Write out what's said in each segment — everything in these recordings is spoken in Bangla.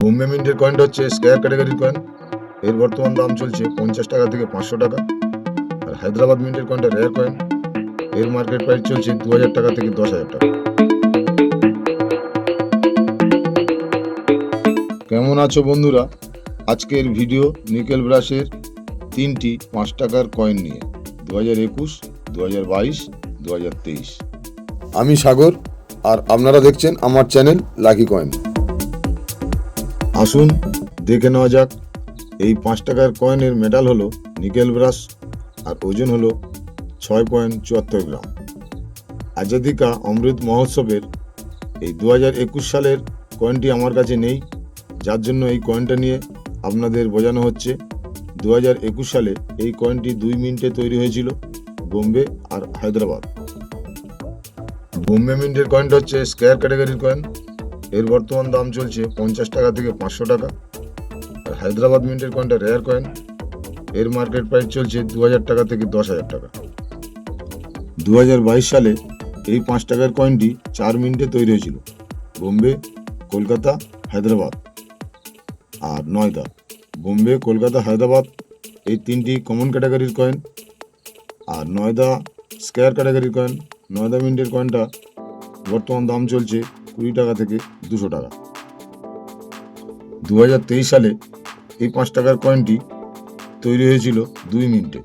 বোম্বে মিন্টের কয়েনটা হচ্ছে স্কোয়ার ক্যাটাগরির কয়েন এর বর্তমান দাম চলছে পঞ্চাশ টাকা থেকে পাঁচশো টাকা। আর হায়দ্রাবাদ মিন্টের কয়েনটা রেয়ার কয়েন এর মার্কেট প্রাইস চলছে দু হাজার টাকা থেকে দশ হাজার টাকা। কেমন আছো বন্ধুরা? আজকের ভিডিও নিকেল ব্রাশের তিনটি পাঁচ টাকার কয়েন নিয়ে। দু হাজার একুশ দু হাজার বাইশ দু হাজার তেইশ। আমি সাগর, আর আপনারা দেখছেন আমার চ্যানেল লাকি কয়েন আসুন, দেখে নেওয়া যাক। এই পাঁচ টাকার কয়েনের মেটাল হলো নিকেল ব্রাশ আর ওজন হলো ছয় পয়েন্ট চুয়াত্তর গ্রাম। আজাদিকা অমৃত মহোৎসবের এই দু হাজার একুশ সালের কয়েনটি আমার কাছে নেই, যার জন্য এই কয়েনটা নিয়ে আপনাদের বোঝানো হচ্ছে। দু হাজার একুশ সালে এই কয়েনটি দুই মিনিটে তৈরি হয়েছিল বোম্বে আর হায়দ্রাবাদ। বোম্বে মিন্টের কয়েনটা হচ্ছে স্কোয়ার ক্যাটাগরির কয়েন। এর বর্তমান দাম চলছে পঞ্চাশ টাকা থেকে পাঁচশো টাকা। আর হায়দ্রাবাদ মিন্টের কয়েনটা রেয়ার কয়েন এর মার্কেট প্রাইস চলছে দু হাজার টাকা থেকে দশ হাজার টাকা। দু হাজার বাইশ সালে এই পাঁচ টাকার কয়েনটি চার মিনিটে তৈরি হয়েছিল। বোম্বে, কলকাতা, হায়দ্রাবাদ। আর নয়দা। বোম্বে, কলকাতা, হায়দ্রাবাদ এই তিনটি কমন ক্যাটাগরির কয়েন আর নয়দা স্কোয়ার ক্যাটাগরির কয়েন নয়দা মিন্টের কয়েনটা বর্তমান দাম চলছে কুড়ি টাকা থেকে দুশো টাকা। দু হাজার তেইশ সালে এই পাঁচ টাকার কয়েনটি তৈরি হয়েছিল দুই মিনিটে,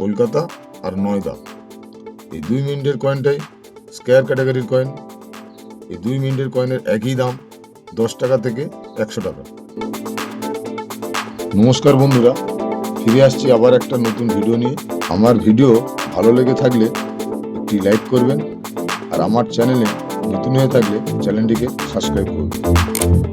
কলকাতা আর নয়দা। এই দুই মিনিটের কয়েনটাই স্কোয়ার ক্যাটাগরির কয়েন এই দুই মিনিটের কয়েনের একই দাম দশ টাকা থেকে একশো টাকা। নমস্কার বন্ধুরা, ফিরে আসছি আবার একটা নতুন ভিডিও নিয়ে। আমার ভিডিও ভালো লেগে থাকলে একটি লাইক করবেন আর আমার চ্যানেলে নতুন হয়ে থাকলে চ্যানেলটিকে সাবস্ক্রাইব করবেন